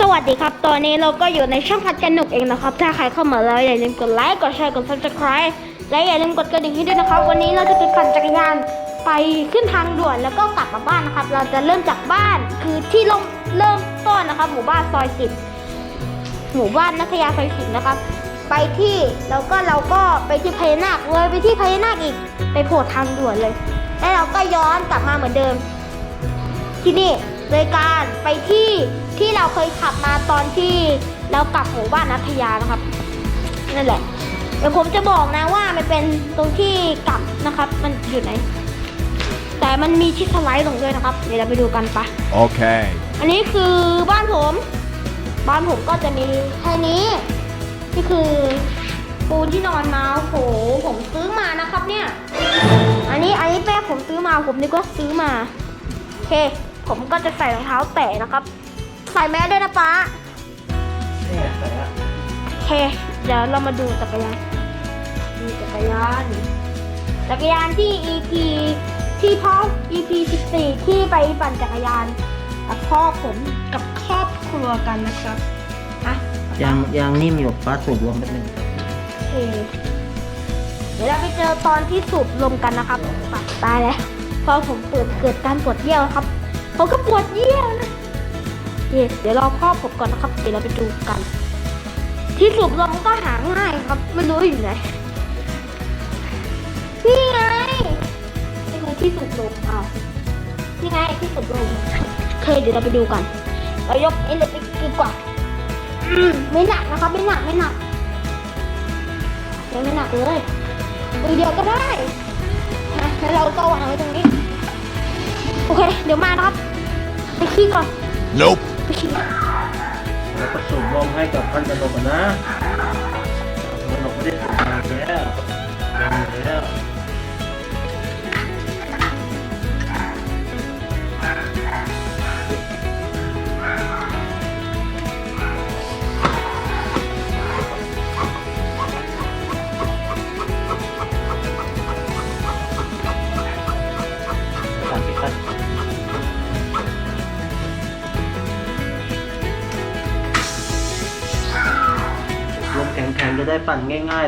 สวัสดีครับ ตอนนี้เราก็อยู่ในช่องพัดกันหนุกเองนะครับ ถ้าใครเข้ามาแล้วอย่าลืมกดไลค์ กดแชร์ กด subscribe และอย่าลืมกดกระดิ่งให้ด้วยนะครับ วันนี้เราจะไปปั่นจักรยานไปขึ้นทางด่วนแล้วก็กลับมาบ้านนะครับ เราจะเริ่มจากบ้านคือที่เริ่มเริ่มต้นนะครับ หมู่บ้านซอยสิบหมู่บ้านนัทยาซอยสิบนะครับ ไปที่แล้วก็เราก็ไปที่พญานาคเลยไปที่พญานาคอีก ไปโผล่ทางด่วนเลย แล้วเราก็ย้อนกลับมาเหมือนเดิม ที่นี่โดยการไปที่ ที่เราเคยขับมาตอนที่เรากลับหมู่บ้านนัทยานะครับ นั่นแหละ เดี๋ยวผมจะบอกนะว่ามันเป็นตรงที่กลับนะครับ มันอยู่ไหน แต่มันมีที่สไลด์ลงด้วยนะครับ เดี๋ยวเราไปดูกันปะ Okay. อันนี้คือบ้านผม บ้านผมก็จะมีแค่นี้ นี่คือปูนที่นอนมาโอ้โหผมซื้อมานะครับเนี่ย อันนี้อันนี้แม่ผมซื้อมาผมนึกว่าซื้อมาโอเค ผมก็จะใส่รองเท้าแตะนะครับ ใส่แมสด้วยนะป๊าโอเค เดี๋ยวเรามาดูจักรยานดูจักรยานจักรยานที่ EP ที่พ่อ EP 14 ที่ไปปั่นจักรยานกับพ่อผมกับครอบครัวกันนะครับอะยางยางนิ่มอยู่ฟ้าสูบลมแป๊บนึงโอเค เดี๋ยวเราไปเจอตอนที่สูบลมกันนะครับปัดตายแล้วพอผมเปิดเกิดการปวดเยี่ยวครับ ผมก็ปวดเยี่ยวนะโอ เคเดี๋ยวรอพ่อผมก่อนนะครับ เดี๋ยวเราไปดูกัน ที่สูบลมก็หาง่ายครับ ไม่รู้อยู่ไหน นี่ไงนี่คือที่สูบลมอ้านี่ไงที่สูบลมโอเคเดี๋ยวเราไปดูกัน เรายกเอเล็กดีกว่า อืมไม่หนักนะครับ ไม่หนักไม่หนักยังไม่หนักเลยมือเดียวก็ได้นะแล้วเราก็วางไว้ตรงนี้ โอเค เดี๋ยวมานะครับไปขี้ก่อน Nope. ไปขี้แล้ก็สูบลมให้กับพันกนกนะพันกนกไม่ได้สูบนาแล้วยังแล้ว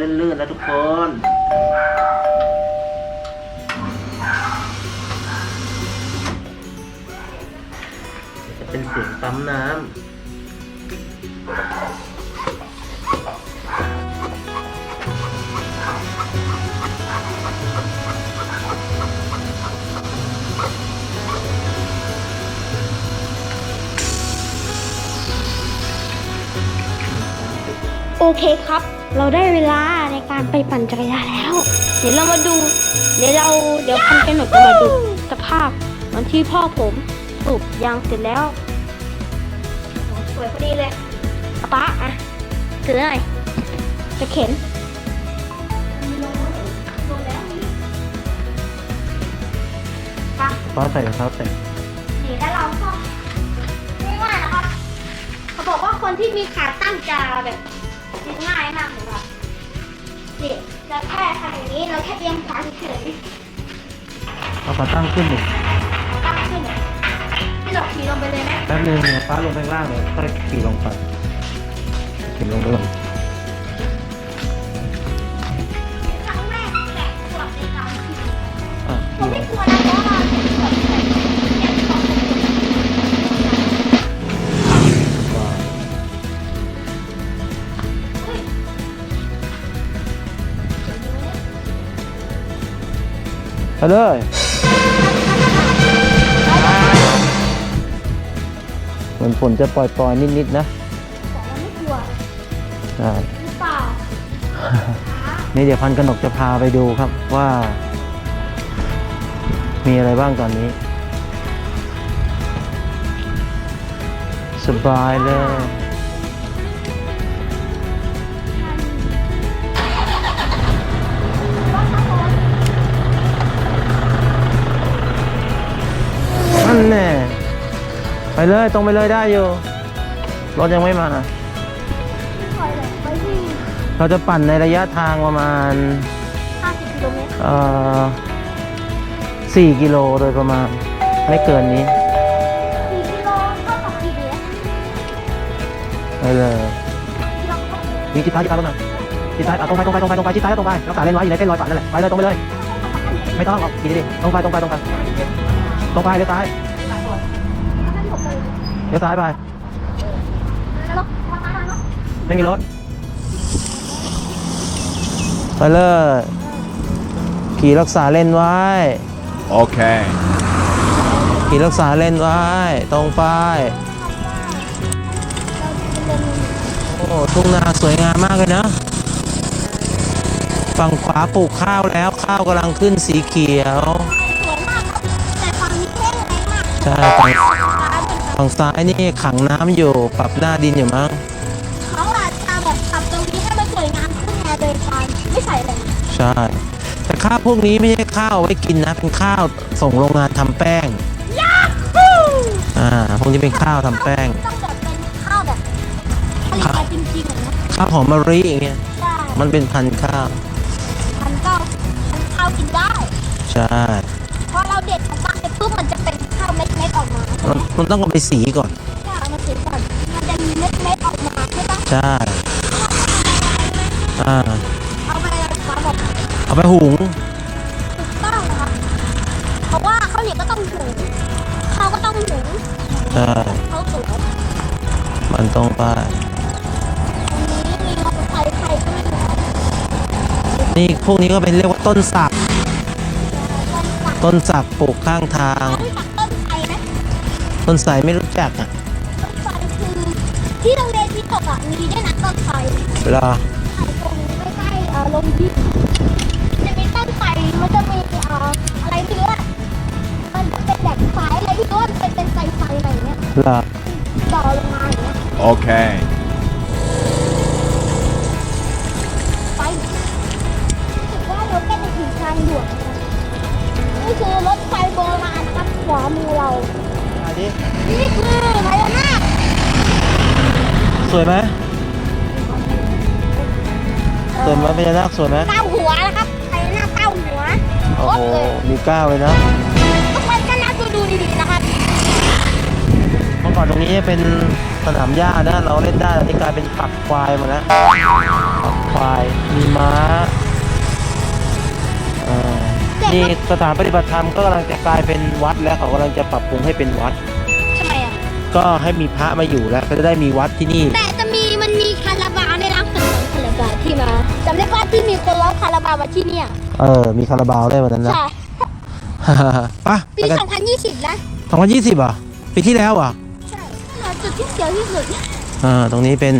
ลื่นๆแล้วทุกคนจะเป็นเสียงปั๊มน้ำโอเคครับ เราได้เวลาในการไปปั่นจักรยานแล้ว เดี๋ยวเรามาดู เดี๋ยวเราเดี๋ยวพันกันหนกจะมาดูสภาพตอนที่พ่อผมสูบยางเสร็จแล้วโอ้สวยพอดีเลยเอาป๊าอะถือหน่อยจะเข็นไปฟ้าใส่รองเท้าแตะนี่แล้วเราก็ง่ายๆนะครับเขาบอกว่าคนที่มีขาตั้งจะแบบกิน ง่ายมากเลยครับนี่จะแค่ทำอย่างนี้เราแค่เอียงขาเฉยเอาขาตั้งขึ้นหนึ่งๆตั้งขึ้นเนี่ยพี่หลอกขี่ลงไปเลยไหม แป๊บนึงฟ้าลงไปข้างล่างเลยค่อยขี่ลงไปขี่ลงไปลง ไปเลยเหมือนฝนจะปล่อยๆ นิดๆนะบอกว่าไม่กลัวใช่หรือเปล่านี่เดี๋ยวพันกนกจะพาไปดูครับว่า มีอะไรบ้างตอนนี้ สบายเลย แน่ไปเลยตรงไปเลยได้อยู่รถยังไม่มาไม่ปล่อยเลยไปที่เราจะปั่นในระยะทางประมาณ 50กิโลเมตรเอ่อสี่กิโลโดยประมาณ ไม่เกินนี้4กิโลเท่ากับกี่เมตรไปเลยยิงจิตท้ายจิตท้ายตรงไหนจิตท้ายอะตรงไปตรงไปตรงไปตรงไปจิตท้ายแล้วตรงไปรักษาเลนไว้อยู่ในเส้นรอยฝันนั่นแหละไปเลยตรงไปเลย ไม่ต้องหรอกขี่ดิตรงไปตรงไปตรงไปตรงไปเลี้ยวซ้าย เลี้ยวซ้ายไปไม่มีรถ ไปเลย ขี่รักษาเลนไว้ Okay. ขี่รักษาเลนไว้ ตรงไป โอ้ทุ่งนาสวยงามมากเลยนะ ฝั่งขวาปลูกข้าวแล้วข้าวกำลังขึ้นสีเขียวแต่ฝั่งนี้แห้งแรงมากใช่ฝั่ง ฝั่งซ้ายนี่ขังน้ำอยู่ปรับหน้าดินอยู่มั้งเขาอาจจะแบบปรับตรงนี้ให้มันสวยงามขึ้นไงโดยการไม่ใส่เลยใช่ แต่ข้าวพวกนี้ไม่ใช่ข้าวเอาไว้กินนะ เป็นข้าวส่งโรงงานทำแป้งอ่าพวกนี้เป็นข้าวทำแป้ง ต้องแบบเป็นข้าวแบบผลิตมาจริงๆอะนะข้าวหอมมะลิอย่างเงี้ยใช่มันเป็นพันธุ์ข้าวมันก็มันข้าวกินได้ ใช่ มาใช่มันไหมมันต้องเอาไปสีก่อนใช่เอามาสีก่อนมันจะมีเม็ดๆออกมาใช่ปะใช่ อ่า เอาไปอะไรคะบอกเอาไปหุง ถูกต้องนะครับเพราะว่าข้าวเหนียวก็ต้องหุงข้าวก็ต้องหุงใช่ ข้าวสวยมันต้องไปวันนี้มีมอเตอร์ไซค์ใครก็ไม่รู้นี่พวกนี้ก็เป็นเรียกว่าต้นสัก ต้นสักต้นสักปลูกข้างทางรู้จักต้นไทรไหม ต้นไทรไม่รู้จักอะต้นไทรคือที่โรงเรียนที่ตกอะมีด้วยนะต้นไทรเวลาไทรตรงไม่ใกล้ๆเอ่อลงยิมจะมีต้นไทรมันจะมีเอ่ออะไรไม่รู้อะมันจะเป็นแบบสายอะไรที่รู้ว่ามันเป็นเป็นไฟไฟอะไรอย่างเงี้ยเวลาต่อลงมาอย่างเงี้ย Okay. ไปรู้สึกว่าเราใกล้จะถึงทางด่วนแล้วนี่คือรถไฟโบราณนะครับขวามือเรา ไปดินี่คือพญานาคสวยไหมสวยไหมพญานาคสวยไหมเก้าหัวนะครับพญานาคเก้าหัวโอ้ครบโหเลยมีก้าวเลยนะทุกคนก็น่าดูดูดีๆนะครับเมื่อก่อนตรงนี้เป็นสนามหญ้านะ เราเล่นได้ตอนนี้กลายเป็นปักควายหมดแล้วปักควายมีม้าอ่านี่สถานปฏิบัติธรรมก็กำลังจะกลายเป็นวัดแล้วเขากำลังจะปรับปรุงให้เป็นวัด ทำไมอะ ก็ให้มีพระมาอยู่แล้วก็จะได้มีวัดที่นี่ แต่จะมีมันมีคาราบาวในร้านขนมคาราบาวที่มาจำได้ป่ะที่มีคนร้องคาราบาวมาที่เนี่ยเออ มีคาราบาวได้วยวันนั้นนะ ใช่ปะปี ไปกัน2020นะสองพันยี่สิบอะปีที่แล้วอะ ใช่จุดที่เสียวที่สุดอ่าตรงนี้เป็น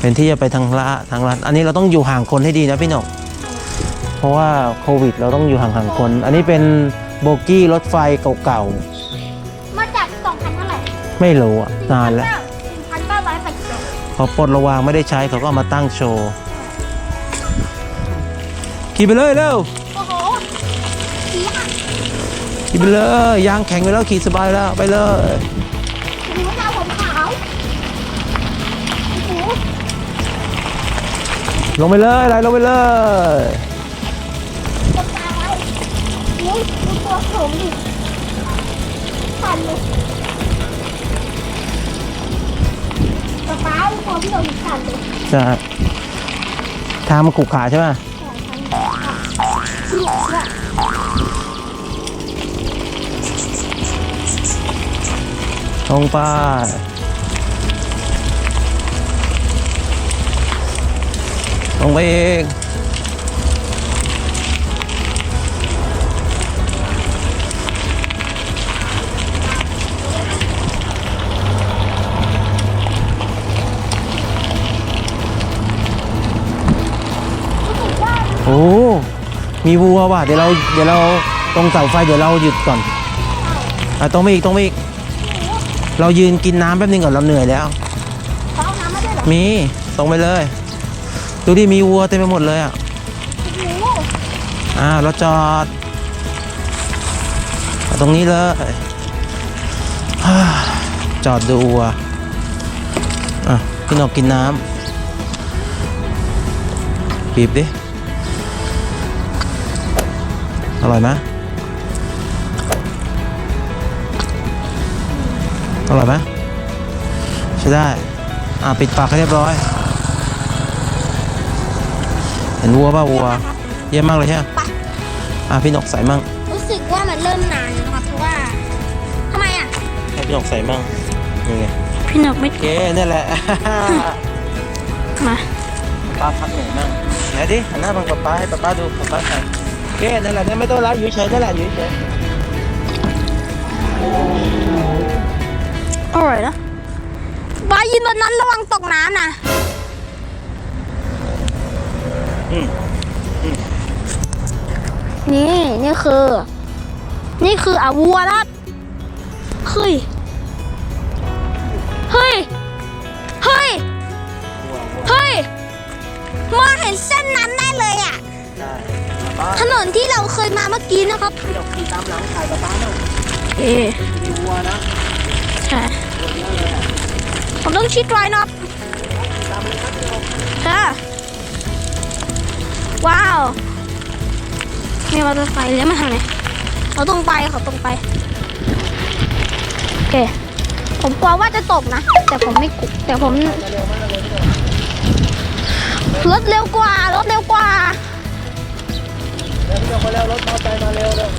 เป็นที่จะไปทางละทางรัฐอันนี้เราต้องอยู่ห่างคนให้ดีนะพี่หนกเพ ราะว่าโควิดเราต้องอยู่ห่างๆคน อันนี้เป็นโบกี้รถไฟเก่ามาจาก2,000เท่าไหร่ๆ ไม่รู้อะนานแล้ว1,980พอปลดระวางไม่ได้ใช้เขาก็เอามาตั้งโชว์ขี่ไปเลยเร็วโอ้โหสีหักขี่ไปเลยยางแข็งไปแล้วขี่สบายแล้วไปเลยหูหน้าผมขาวโอ้โหลงไปเลยไหลลงไปเลยตกตาไว้ นี่ดูตัวผมดิสั่นเลยป๊าป๊าดูตัวพี่เราสั่นเลยจะทางมันขรุขระใช่ไหมเสียงอะลงไปลงไปเอง มีวัวว่ะเดี๋ยวเราเดี๋ยวเราตรงเสาไฟเดี๋ยวเราหยุดก่อนอะตรงไปอีกตรงไปอีกเรายืนกินน้ำแป๊บนึงก่อนเราเหนื่อยแล้ว เขาเอาน้ำมาด้วยเหรอมีตรงไปเลย ดูดิมีวัวเต็มไปหมดเลยอะโอ้โหอ่าเราจอดเอาตรงนี้เลยฮ่าจอดดูวัวอะพี่นกกินน้ำบีบดิ อร่อยไหมอร่อยไหมชิใช่ได้ อ่าปิดปากให้เรียบร้อย เห็นวัวป่ะวัว เยี่ยมมากเลยใช่ไหมไปอะพี่นกใส่มั่งรู้สึกว่ามันเริ่มนานนะครับเพราะว่าทำไมอะ ให้พี่นกใส่มั่งนี่ไงพี่นกไม่โอเคนี่แหละ มา ป้าพักเหนื่อยมั่งไหนดิหันหน้าบังป๊าป๊าให้ป๊าป๊าดูป๊าป๊าใส่ โอเคนั่นแหละเนี่ยไม่ต้องละอยู่เฉยนั่นแหละอยู่เฉย อร่อยนะบายยืนบนนั้นระวังตกน้ำนะอืมนี่ นี่คือ นี่คืออาวัวนะครับเฮ้ย เฮ้ย เฮ้ย เฮ้ย มองเห็นเส้นนั้นได้เลยอะ ได้ป๊า ถนนที่เราเคยมาเมื่อกี้นะครับพี่นกขี่ตามหลังถ่ายป๊าป๊าหน่อยเอมีวัวนะใช่ผมต้องชิดไว้นะครับค่ะว้าวมีมอเตอร์ไซค์เลี้ยวมาทางไหนเราตรงไปเขาตรงไปโอเคผมกลัวว่าจะตกนะ แต่ผมไม่กลัวแต่ผมรถเร็วกว่ารถเร็วกว่า เร็วพี่นกมาเร็วรถมอเตอร์ไซค์มาเร็วเร็ว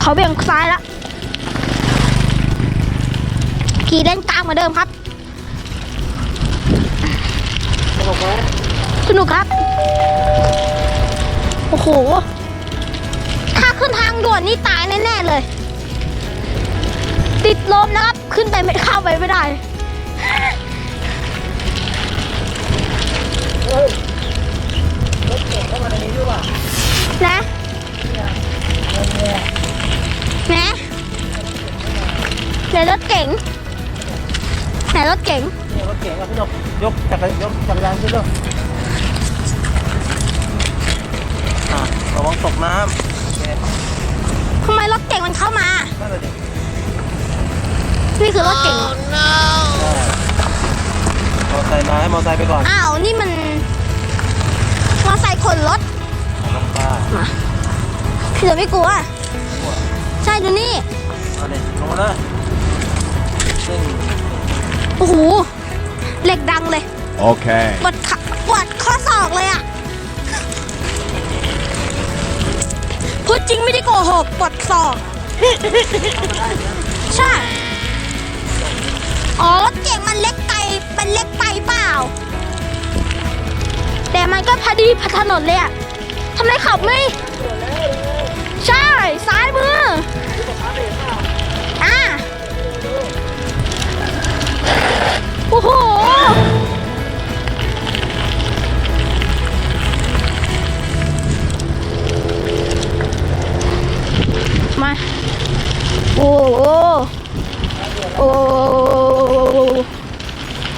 เขาเบี่ยงซ้ายแล้วขี่เล่นกลางเหมือนเดิมครับสนุกไหมสนุกครับ โอ้โห ถ้าขึ้นทางด่วนนี่ตายแน่ๆเลย ติดลมนะครับ ขึ้นไปไม่เข้าไปไม่ได้เก่งเข้ามาในนี้ด้วย นะนะไหนรถเก๋งไหนรถเก๋งนี่รถเก่งอะพี่นกยกจักรยกจักรยานขึ้นด้วยอะระวังตกน้ำโอเคทำไมรถเก๋งมันเข้ามานั่นแหละดินี่คือรถเก๋งมอเตอร์ไซค์มาให้มอเตอร์ไซค์ไปก่อน อ้าว นี่มันมอไซ ค์ขนรถลงป้าพี่เสือไม่กลัว ใช่ดูนี่เอาเด็ลงมาเลยซึ่งโอ้โหเหล็กดังเลย Okay. ปวดขาปวดข้อศอกเลยอะพูดจริงไม่ได้โกหกปวดศอก ใช่ อ๋อ มันก็พอดีพัถนนเลยอะทำไมขับไม่ ใช่ ซ้ายมือ อะโอ้โห มา โอ้โหโอ้โห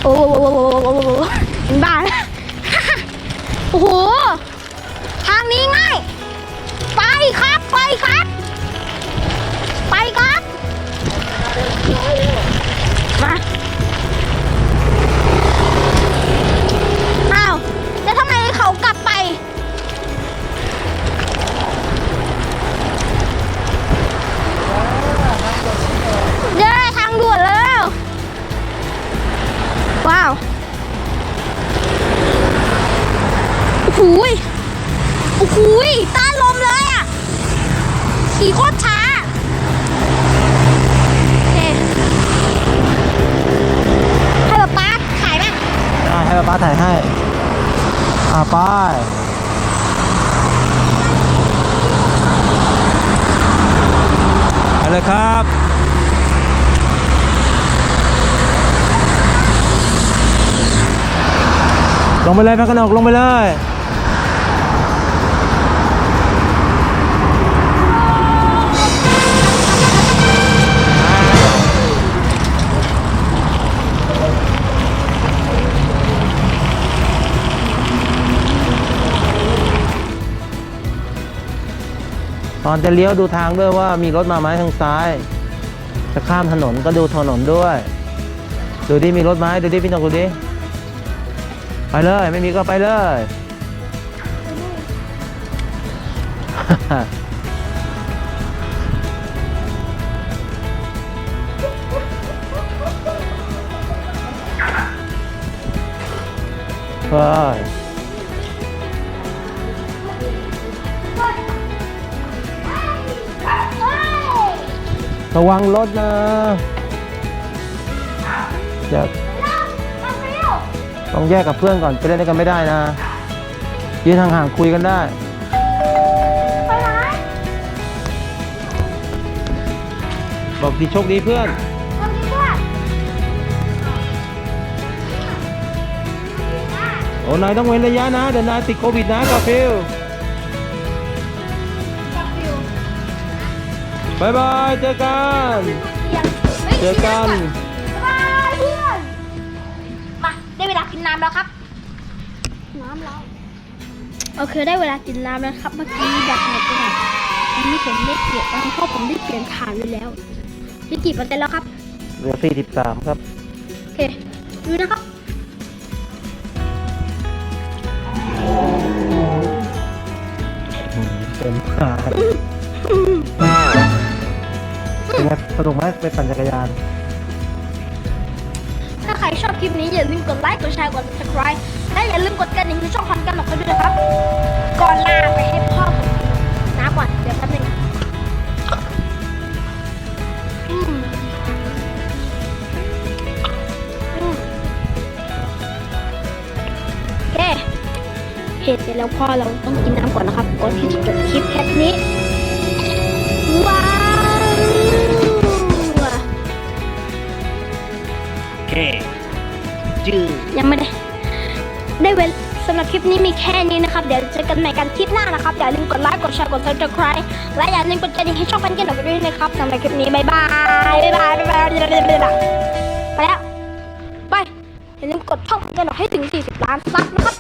โอ้โหบ้าแล้วโอ้โห ทางนี้ง่าย ไปครับ ไปครับ ไปครับ มาอ้าว แล้วทำไมเขากลับไป เย้ทางด่วนแล้ว ว้าว ยโอ้โหยต้านลมเลยอะ ขี่โคตรช้าโอเคให้ป๊าป๊าถ่ายไหมได้ให้ป้าถ่ายให้ อ่าไป้ายไปเลยครับ ลงไปเลยพระกนกลงไปเลย่อนจะเลี้ยวดูทางด้วยว่ามีรถมาไหมทางซ้าย จะข้ามถนนก็ดูถนนด้วย ดูดิมีรถไหมดูดิพี่นกดูดิไปเลยไม่มีก็ไปเลย Bye. ระวังรถนะอย่าต้องแยกกับเพื่อนก่อนไปเล่นด้วยกันไม่ได้นะ ยืนห่างๆคุยกันได้บอกดีโชคดีเพื่อนโอ้นายต้องเว้นระยะนะ เดี๋ยวนายติดโควิดนะกาฟิล บายบายเจอกัน เจอกัน บายเพื่อน มาได้เวลากินน้ำแล้วครับ น้ำแล้วโอเคได้เวลากินน้ำแล้วครับ เมื่อกี้แบบหมดไปหน่อยอันนี้ผมได้เปลี่ยนเพราะผมได้เปลี่ยนฐานไปแล้วนี่กี่เปอร์เซ็นต์แล้วครับ เหลือ43ครับ โอเค ดูนะครับ สนุกไหมไปปั่นจักรยาน ถ้าใครชอบคลิปนี้อย่าลืมกดไลค์กดแชร์กด subscribe และอย่าลืมกดกระดิ่งในช่องพันกันหนกไปด้วยนะครับ ก่อนลาไปให้พ่อผมน้ำก่อนเดี๋ยวแป๊บนึงอืมอืมโอเคเห็นเสร็จแล้วพ่อเราต้องกินน้ำก่อนนะครับก่อนที่จะจบคลิปแค่นี้ว้าว เคจื้อยังไม่ได้ ได้เวลสำหรับคลิปนี้มีแค่นี้นะครับ เดี๋ยวเจอกันใหม่กันคลิปหน้านะครับ อย่าลืมกดไลค์กดแชร์กด subscribe และอย่าลืมกดกระดิ่งให้ช่องพันเกนออกไปด้วยนะครับสำหรับคลิปนี้บายบายบายบายบายบายบายบายไปแล้วไปอย่าลืมกดช่องพันเกนออกให้ถึง 40 ล้านซับนะครับ